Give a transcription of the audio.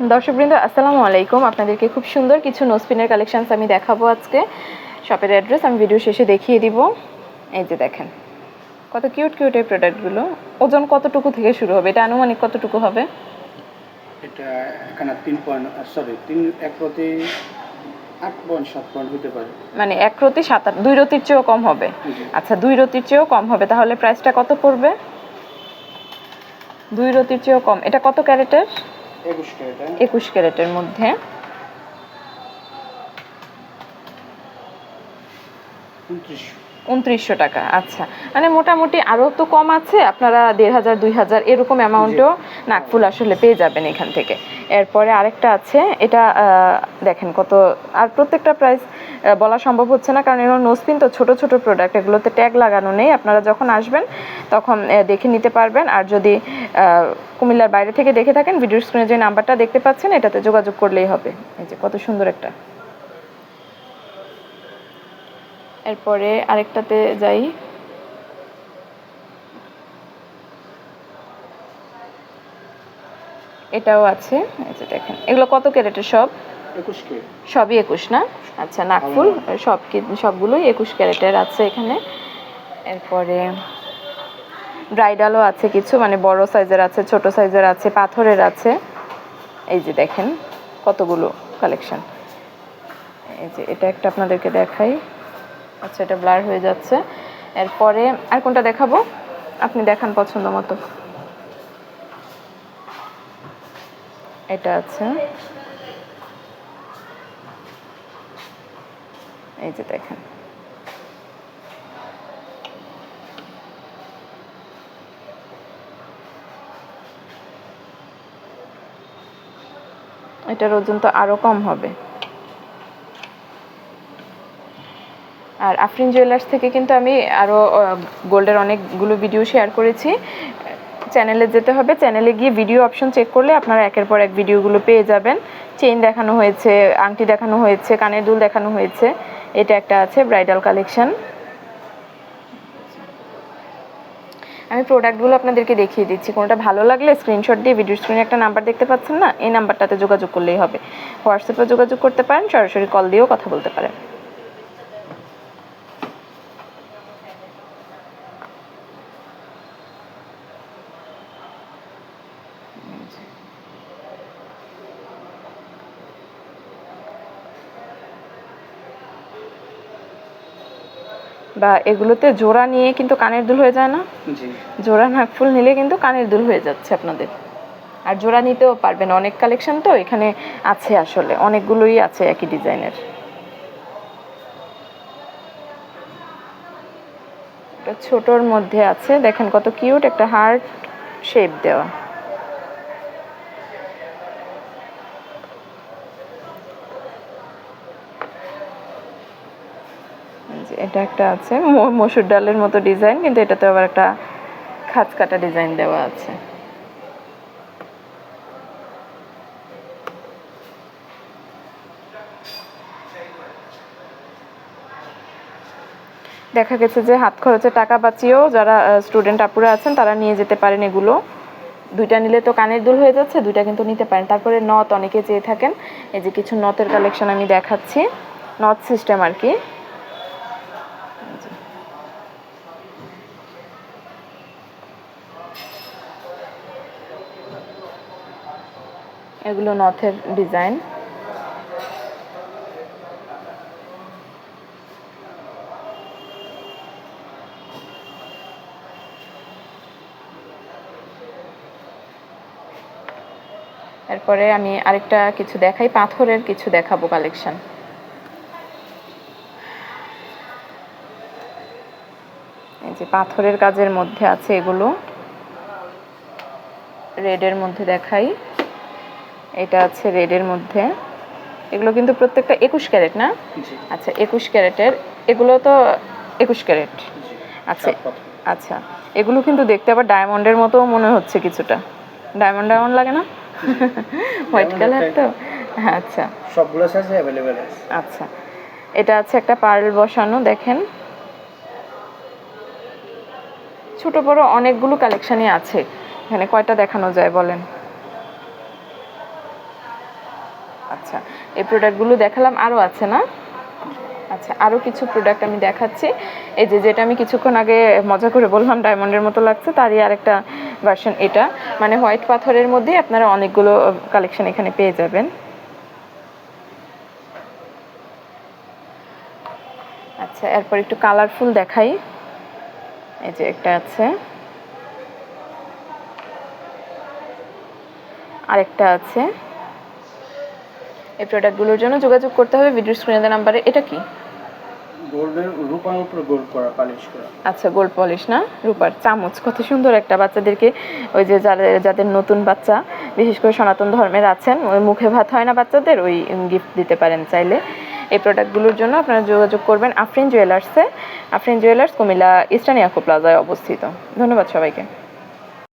দর্শকবৃন্দ আসসালামু আলাইকুম। আপনাদেরকে খুব সুন্দর কিছু নোসপিনের কালেকশনস আমি দেখাবো আজকে। শপের অ্যাড্রেস আমি ভিডিও শেষে দেখিয়ে দিব। এই যে দেখেন কত কিউট কিউট এই প্রোডাক্টগুলো। ওজন কতটুকু থেকে শুরু হবে? এটা আনুমানিক কতটুকু হবে? এটা এখানে তিন পয়েন্ট সরি তিন এক প্রতি আট পয়েন্ট সাত পয়েন্ট হতে পারে। মানে এক রতি সাত আট দুই রতির চেয়েও কম হবে। আচ্ছা দুই রতির চেয়েও কম হবে। তাহলে প্রাইসটা কত পড়বে? দুই রতির চেয়েও কম। এটা কত ক্যারেটের? একুশ ক্যারেটের। মধ্যে। উনত্রিশশো উনত্রিশশো টাকা আচ্ছা। মানে মোটামুটি আরও তো কম আছে আপনারা দেড় হাজার দুই হাজার এরকম অ্যামাউন্টও নাকফুল আসলে পেয়ে যাবেন এখান থেকে। এরপরে আরেকটা আছে এটা দেখেন কত আর প্রত্যেকটা প্রাইস বলা সম্ভব হচ্ছে না কারণ এগুলো নোসপিন তো ছোট ছোট প্রোডাক্ট এগুলোতে ট্যাগ লাগানো নেই। আপনারা যখন আসবেন তখন দেখে নিতে পারবেন। আর যদি কুমিল্লার বাইরে থেকে দেখে থাকেন ভিডিও স্ক্রিনে যে নাম্বারটা দেখতে পাচ্ছেন এটাতে যোগাযোগ করলেই হবে। এই যে কত সুন্দর একটা। এরপরে আরেকটাতে যাই। এটাও আছে এই যে দেখেন। এগুলো কত ক্যারেটের সব? সবই একুশ না? আচ্ছা নাকফুল সব কি সবগুলোই একুশ ক্যারেটের আছে এখানে। এরপরে ব্রাইডালও আছে কিছু মানে বড় সাইজের আছে ছোট সাইজের আছে পাথরের আছে। এই যে দেখেন কতগুলো কালেকশন এই যে এটা একটা আপনাদেরকে দেখাই। আচ্ছা এটা ব্লার হয়ে যাচ্ছে। এরপরে আর কোনটা দেখাবো? আপনি দেখান পছন্দ মতো। এটা আছে। এই যে দেখেন। এটার ওজন তো আরও কম হবে। আর আফরিন জুয়েলার্স থেকে কিন্তু আমি আরও গোল্ডের অনেকগুলো ভিডিও শেয়ার করেছি। চ্যানেলে যেতে হবে। চ্যানেলে গিয়ে ভিডিও অপশন চেক করলে আপনারা একের পর এক ভিডিওগুলো পেয়ে যাবেন। চেইন দেখানো হয়েছে, আংটি দেখানো হয়েছে, কানের দুল দেখানো হয়েছে। এটা একটা আছে ব্রাইডাল কালেকশন আমি প্রোডাক্টগুলো আপনাদেরকে দেখিয়ে দিচ্ছি। কোনটা ভালো লাগলে স্ক্রিনশট দিয়ে ভিডিও স্ক্রিনে একটা নাম্বার দেখতে পাচ্ছেন না? এই নাম্বারটাতে যোগাযোগ করলেই হবে। হোয়াটসঅ্যাপে যোগাযোগ করতে পারেন, সরাসরি কল দিয়েও কথা বলতে পারেন। বা এগুলোতে জোড়া নিয়ে কিন্তু কানের দুল হয়ে যায় না? জোড়া নাকফুল নিলে কিন্তু কানের দুল হয়ে যাচ্ছে আপনাদের। আর জোড়া নিতেও পারবেন অনেক কালেকশন তো এখানে আছে আসলে অনেকগুলোই আছে একই ডিজাইনের। ছোটর মধ্যে আছে দেখেন কত কিউট একটা হার্ট শেপ দেওয়া। এটা একটা আছে। মসুর ডালের মতো ডিজাইন, কিন্তু এটাতে আবার একটা খাঁজ কাটা ডিজাইন দেওয়া আছে। দেখা গেছে যে হাত খরচে টাকা বাঁচিয়েও যারা স্টুডেন্ট আপুরা আছেন, তারা নিয়ে যেতে পারেন এগুলো। দুইটা নিলে তো কানের দুল হয়ে যাচ্ছে, দুইটা কিন্তু নিতে পারেন। তারপরে নথ, অনেকে চেয়ে থাকেন, এই যে কিছু নথের কালেকশন আমি দেখাচ্ছি। নথ সিস্টেম আর কি। এগুলো নথের ডিজাইন। এরপরে আমি আরেকটা কিছু দেখাই, পাথরের কিছু দেখাবো কালেকশন এই যে পাথরের কাজের মধ্যে আছে এগুলো। রেডের মধ্যে দেখাই। এটা আছে রেডের মধ্যে। এগুলো কিন্তু প্রত্যেকটা একুশ ক্যারেট না? আচ্ছা একুশ ক্যারেটের এগুলো তো একুশ ক্যারেট। আচ্ছা আচ্ছা এগুলো কিন্তু দেখতে আবার ডায়মন্ডের মতো মনে হচ্ছে কিছুটা। ডায়মন্ড ডায়মন্ড লাগে না? হোয়াইট কালার তো? আচ্ছা। সবগুলো সাইজে অ্যাভেলেবেল আছে। আচ্ছা এটা আছে একটা পার্ল বসানো দেখেন। ছোট বড় অনেকগুলো কালেকশনই আছে। এখানে কয়টা দেখানো যায় বলেন? আচ্ছা এই প্রোডাক্টগুলো দেখালাম আরও আছে না? আচ্ছা আরও কিছু প্রোডাক্ট আমি দেখাচ্ছি। এই যে, যেটা আমি কিছুক্ষণ আগে মজা করে বললাম ডায়মন্ডের মতো লাগছে, তারই আরেকটা ভার্সন এটা। মানে হোয়াইট পাথরের মধ্যেই আপনারা অনেকগুলো কালেকশন এখানে পেয়ে যাবেন। আচ্ছা এরপর একটু কালারফুল দেখাই। এই যে, একটা আছে। আরেকটা আছে। এই প্রোডাক্টগুলোর জন্য যোগাযোগ করতে হবে। ভিডিও স্ক্রিনে নাম্বারে এটা কি? গোল্ডের রূপার উপরে গোল্ড করা পালিশ করা। আচ্ছা গোল্ড পলিশ না? রূপার চামচ। কত সুন্দর একটা বাচ্চাদেরকে ওই যে যাদের যাদের নতুন বাচ্চা বিশেষ করে সনাতন ধর্মের আছেন ওই মুখে ভাত হয় না বাচ্চাদের ওই গিফট দিতে পারেন চাইলে। এই প্রোডাক্টগুলোর জন্য আপনারা যোগাযোগ করবেন আফরিন জুয়েলার্সে আফরিন জুয়েলার্স কুমিল্লা ইস্টার্ন ইয়াকো প্লাজায় অবস্থিত। ধন্যবাদ সবাইকে।